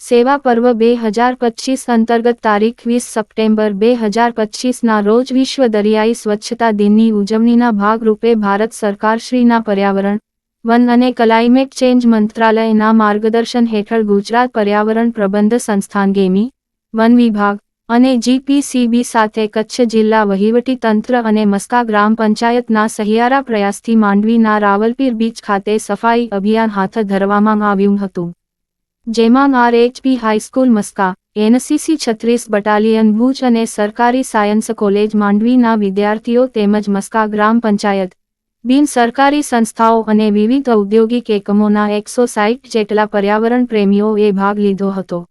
સેવા પર્વ બે હજાર પચીસ અંતર્ગત તારીખ વીસ સપ્ટેમ્બર બે હજાર પચીસના રોજ વિશ્વ દરિયાઈ સ્વચ્છતા દિનની ઉજવણીના ભાગરૂપે ભારત સરકારશ્રીના પર્યાવરણ, વન અને ક્લાઇમેટ ચેન્જ મંત્રાલયના માર્ગદર્શન હેઠળ ગુજરાત પર્યાવરણ પ્રબંધ સંસ્થાન ગેમી, વન વિભાગ અને જીપીસીબી સાથે કચ્છ જિલ્લા વહીવટી તંત્ર અને મસ્કા ગ્રામ પંચાયતના સહિયારા પ્રયાસથી માંડવીના રાવલપીર બીચ ખાતે સફાઈ અભિયાન હાથ ધરવામાં આવ્યું હતું. જેમાં RHP high school Maska NCC છત્રીસ બટાલિયન ભુજ અને સરકારી સાયન્સ કોલેજ માંડવીના વિદ્યાર્થીઓ તેમજ મસ્કા ગ્રામ પંચાયત, બિન સરકારી સંસ્થાઓ અને વિવિધ ઔદ્યોગિક એકમોના એકસો સાઈઠ જેટલા પર્યાવરણ પ્રેમીઓએ ભાગ લીધો હતો.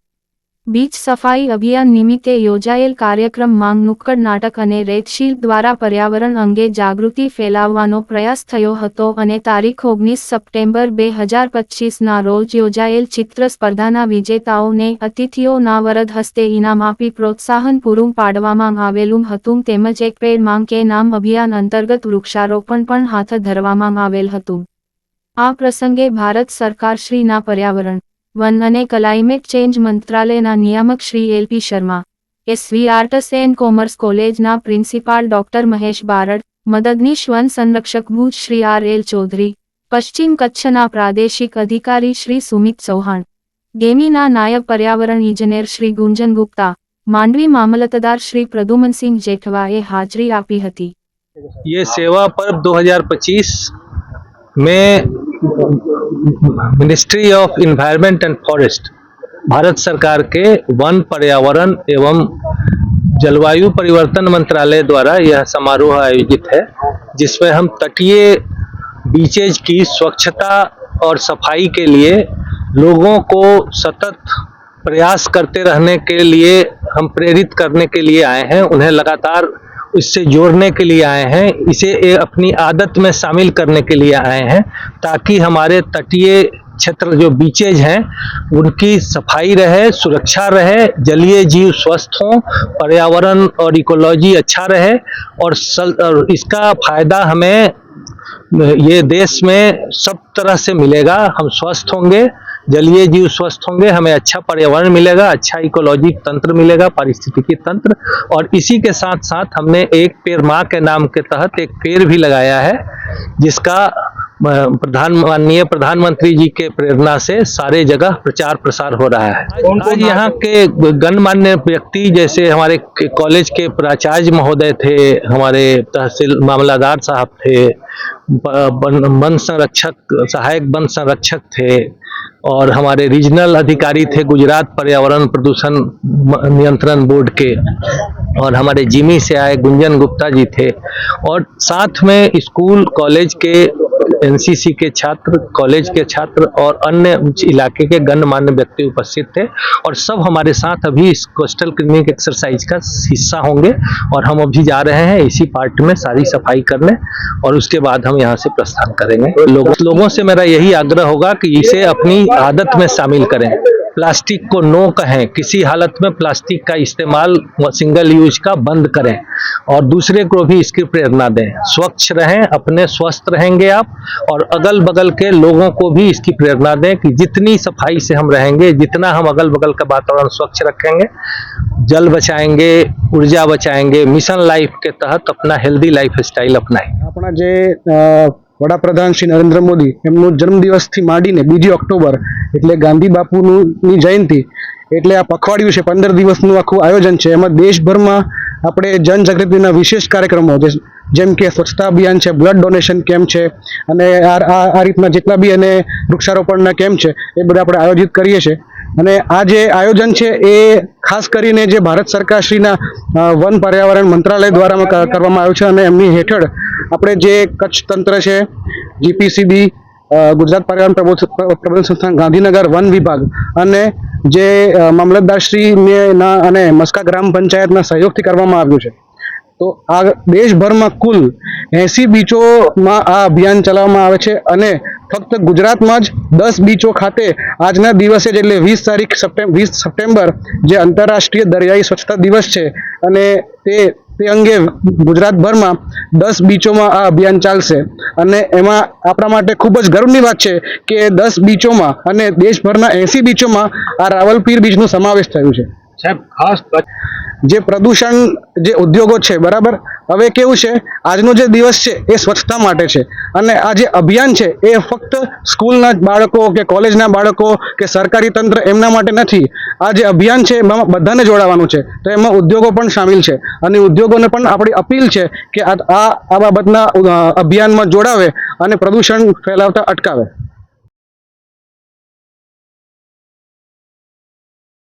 બીચ સફાઈ અભિયાન નિમિત્તે યોજાયેલ કાર્યક્રમ માંગ નુક્કડ નાટક અને રેતશીલ દ્વારા પર્યાવરણ અંગે જાગૃતિ ફેલાવવાનો પ્રયાસ થયો હતો અને તારીખ ઓગણીસ સપ્ટેમ્બર બે હજાર પચીસના રોજ યોજાયેલ ચિત્ર સ્પર્ધાના વિજેતાઓને અતિથિઓના વરદ હસ્તે ઇનામ આપી પ્રોત્સાહન પૂરું પાડવામાં આવેલું હતું તેમજ એક પેડ માંગ કે નામ અભિયાન અંતર્ગત વૃક્ષારોપણ પણ હાથ ધરવામાં આવેલ હતું. આ પ્રસંગે ભારત સરકારશ્રીના પર્યાવરણ વન અને ક્લાઇમેટ ચેન્જ મંત્રાલયના નિયામક Shri LP Sharma SV arts and commerce કોલેજના પ્રિન્સિપાલ ડોક્ટર મહેશ બારડ મદદનીશ વન સંરક્ષક ભુજ શ્રી આર એલ ચૌધરી પશ્ચિમ કચ્છના પ્રાદેશિક અધિકારી શ્રી સુમિત ચૌહાણ ગેમીના નાયબ પર્યાવરણ ઇજનેર શ્રી ગુંજન ગુપ્તા માંડવી મામલતદાર શ્રી પ્રદુમનસિંહ જેઠવાએ હાજરી આપી હતી ये सेवा पर्व 2025 में ministry of environment and forest Bharat सरकार के वन पर्यावरण एवं जलवायु परिवर्तन मंत्रालय द्वारा यह समारोह आयोजित है, जिसमें हम तटीय बीचेज की स्वच्छता और सफ़ाई के लिए लोगों को सतत प्रयास करते रहने के लिए हम प्रेरित करने के लिए आए हैं। उन्हें लगातार इससे जोड़ने के लिए आए हैं इसे अपनी आदत में शामिल करने के लिए आए हैं ताकि हमारे तटीय क्षेत्र जो बीचेज हैं उनकी सफ़ाई रहे सुरक्षा रहे जलीय जीव स्वस्थ हों पर्यावरण और इकोलॉजी अच्छा रहे और, सल, और इसका फ़ायदा हमें ये देश में सब तरह से मिलेगा हम स्वस्थ होंगे जलीय जीव स्वस्थ होंगे हमें अच्छा पर्यावरण मिलेगा अच्छा इकोलॉजी तंत्र मिलेगा पारिस्थितिकी तंत्र। और इसी के साथ साथ हमने एक पेड़ माँ के नाम के तहत एक पेड़ भी लगाया है जिसका प्रधान माननीय प्रधानमंत्री जी के प्रेरणा से सारे जगह प्रचार प्रसार हो रहा है। आज यहाँ के गणमान्य व्यक्ति जैसे हमारे कॉलेज के प्राचार्य महोदय थे हमारे तहसील मामलादार साहब थे वन संरक्षक सहायक वन संरक्षक थे और हमारे रीजनल अधिकारी थे गुजरात पर्यावरण प्रदूषण नियंत्रण बोर्ड के, और हमारे जिमी से आए गुंजन गुप्ता जी थे। और साथ में स्कूल, कॉलेज के एनसीसी के छात्र कॉलेज के छात्र और अन्य इलाके के गणमान्य व्यक्ति उपस्थित थे और सब हमारे साथ अभी इस कोस्टल क्लिनिक एक्सरसाइज का हिस्सा होंगे और हम अभी जा रहे हैं इसी पार्ट में सारी सफ़ाई करने और उसके बाद हम यहाँ से प्रस्थान करेंगे। लोगों से मेरा यही आग्रह होगा कि इसे अपनी आदत में शामिल करें। प्लास्टिक को नो कहें, किसी हालत में प्लास्टिक का इस्तेमाल सिंगल यूज़ का बंद करें और दूसरे को भी इसकी प्रेरणा दें। स्वच्छ रहें, अपने स्वस्थ रहेंगे आप और अगल बगल के लोगों को भी इसकी प्रेरणा दें कि जितनी सफ़ाई से हम रहेंगे, जितना हम अगल बगल का वातावरण स्वच्छ रखेंगे, जल बचाएँगे, ऊर्जा बचाएँगे, मिशन लाइफ के तहत अपना हेल्दी लाइफ स्टाइल अपनाएँ। अपना जे વડાપ્રધાન શ્રી નરેન્દ્ર મોદી એમનો જન્મદિવસથી માંડીને બીજી ઓક્ટોબર એટલે ગાંધી બાપુની જયંતિ એટલે આ પખવાડિયું છે, પંદર દિવસનું આખું આયોજન છે. એમાં દેશભરમાં આપણે જનજાગૃતિના વિશેષ કાર્યક્રમો જેમ કે સ્વચ્છતા અભિયાન છે, બ્લડ ડોનેશન કેમ્પ છે અને આ આ રીતના જેટલા બી અને વૃક્ષારોપણના કેમ્પ છે, એ બધા આપણે આયોજિત કરીએ છીએ. અને આ જે આયોજન છે, એ ખાસ કરીને જે ભારત સરકારશ્રીના વન પર્યાવરણ મંત્રાલય દ્વારા કરવામાં આવ્યું છે અને એમની હેઠળ આપણે જે કચ્છ તંત્ર છે, જીપીસીબી ગુજરાત પર્યાવરણ પ્રબોધ- પ્રબંધન સંસ્થાન, ગાંધીનગર વન વિભાગ અને જે મામલતદારશ્રીને અને મસ્કા ગ્રામ પંચાયતના સહયોગથી કરવામાં આવ્યું છે. તો આ દેશભરમાં કુલ એસી બીચોમાં આ અભિયાન ચલાવવામાં આવે છે અને ફક્ત ગુજરાતમાં જ દસ બીચો ખાતે આજના દિવસે જ એટલે વીસ તારીખ સપ્ટેમ્બર વીસ સપ્ટેમ્બર જે આંતરરાષ્ટ્રીય દરિયાઈ સ્વચ્છતા દિવસ છે અને તે તે અંગે ગુજરાતભરમાં દસ બીચોમાં આ અભિયાન ચાલશે. અને એમાં આપણા માટે ખૂબ જ ગર્વની વાત છે કે દસ બીચોમાં અને દેશભરના એસી બીચોમાં આ રાવલપીર બીચનો સમાવેશ થયું છે. સાહેબ, ખાસ જે પ્રદૂષણ, જે ઉદ્યોગો છે, બરાબર? હવે કેવું છે? આજનો જે દિવસ છે, એ સ્વચ્છતા માટે છે. અને આ જે અભિયાન છે, એ ફક્ત સ્કૂલના બાળકો કે કોલેજના બાળકો કે સરકારી તંત્ર એમના માટે નથી. આ જે અભિયાન છે, એમાં બધાને જોડાવાનું છે. તો એમાં ઉદ્યોગો પણ સામેલ છે. અને ઉદ્યોગોને પણ આપણી અપીલ છે કે આ આ બાબતના અભિયાનમાં જોડાવે અને પ્રદૂષણ ફેલાવતા અટકાવે.